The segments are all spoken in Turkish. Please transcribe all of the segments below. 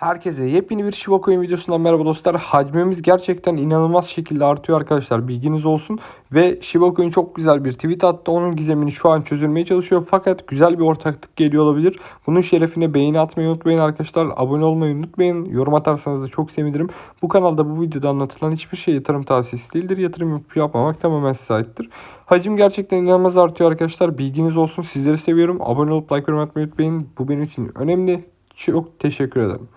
Herkese yepyeni bir Shiba Coin videosundan merhaba dostlar. Hacmimiz gerçekten inanılmaz şekilde artıyor arkadaşlar. Bilginiz olsun. Ve Shiba Coin çok güzel bir tweet attı. Onun gizemini şu an çözülmeye çalışıyor. Fakat güzel bir ortaklık geliyor olabilir. Bunun şerefine beğeni atmayı unutmayın arkadaşlar. Abone olmayı unutmayın. Yorum atarsanız da çok sevinirim. Bu kanalda bu videoda anlatılan hiçbir şey yatırım tavsiyesi değildir. Yatırım yapmamak tamamen size aittir. Hacim gerçekten inanılmaz artıyor arkadaşlar. Bilginiz olsun. Sizleri seviyorum. Abone olup like yorum atmayı unutmayın. Bu benim için önemli. Çok teşekkür ederim.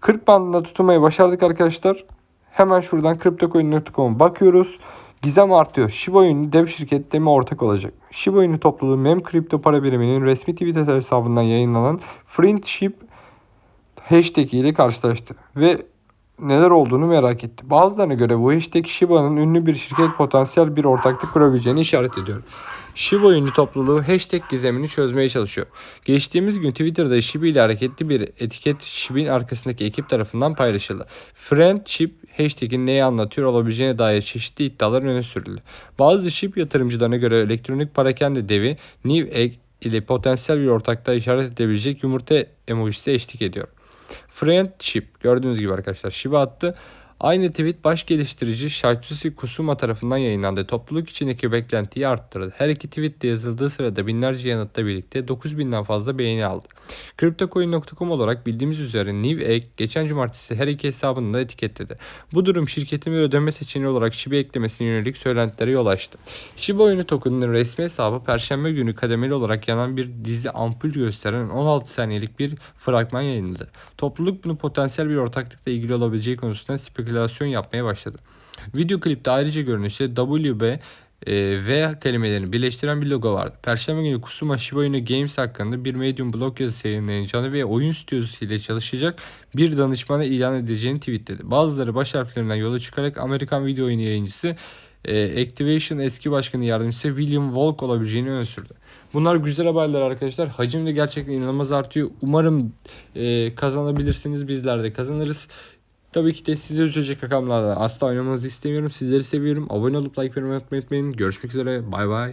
40 bandında tutunmayı başardık arkadaşlar. Hemen şuradan CryptoCoin.com'a bakıyoruz. Gizem artıyor. Shiba Inu dev şirkette mi ortak olacak? Shiba Inu topluluğu mem kripto para biriminin resmi Twitter hesabından yayınlanan Friendship hashtag ile karşılaştı. Ve neler olduğunu merak etti. Bazılarına göre bu hashtag Shiba'nın ünlü bir şirket potansiyel bir ortaklık kurabileceğini işaret ediyor. Shiba Inu topluluğu hashtag gizemini çözmeye çalışıyor. Geçtiğimiz gün Twitter'da Shiba ile hareketli bir etiket Shiba'nın arkasındaki ekip tarafından paylaşıldı. Friendship hashtag'in neyi anlatıyor olabileceğine dair çeşitli iddialar öne sürüldü. Bazı Shib yatırımcılarına göre elektronik parakende devi New Egg ile potansiyel bir ortaklığa işaret edebilecek yumurta emojisi eşlik ediyor. Friendship gördüğünüz gibi arkadaşlar Shiba attı. Aynı tweet baş geliştirici Shatsushi Kusuma tarafından yayınlandı. Topluluk içindeki beklentiyi arttırdı. Her iki tweet de yazıldığı sırada binlerce yanıtla birlikte 9000'den fazla beğeni aldı. CryptoCoin.com olarak bildiğimiz üzere New Egg geçen cumartesi her iki hesabını da etiketledi. Bu durum şirketin bir ödeme seçeneği olarak Shiba eklemesine yönelik söylentilere yol açtı. Shiba Inu token'ının resmi hesabı perşembe günü kademeli olarak yanan bir dizi ampul gösteren 16 saniyelik bir fragman yayınladı. Topluluk bunu potansiyel bir ortaklıkla ilgili olabileceği konusunda spekülasyon yapmaya başladı. Video klipte ayrıca görünüşte WB e, V kelimelerini birleştiren bir logo vardı. Perşembe günü Kusuma Shiba Inu Games hakkında bir Medium blog yazısı yayınlayacağını ve oyun stüdyosu ile çalışacak bir danışmana ilan edeceğini tweetledi. Bazıları baş harflerinden yola çıkarak Amerikan video oyunu yayıncısı e, Activation eski başkanı yardımcısı William Volk olabileceğini öne sürdü. Bunlar güzel haberler arkadaşlar. Hacim de gerçekten inanılmaz artıyor. Umarım e, kazanabilirsiniz. Bizler de kazanırız. Tabii ki de size üzecek rakamlarla asla oynamanızı istemiyorum. Sizleri seviyorum. Abone olup like vermeyi unutmayın. Görüşmek üzere. Bay bay.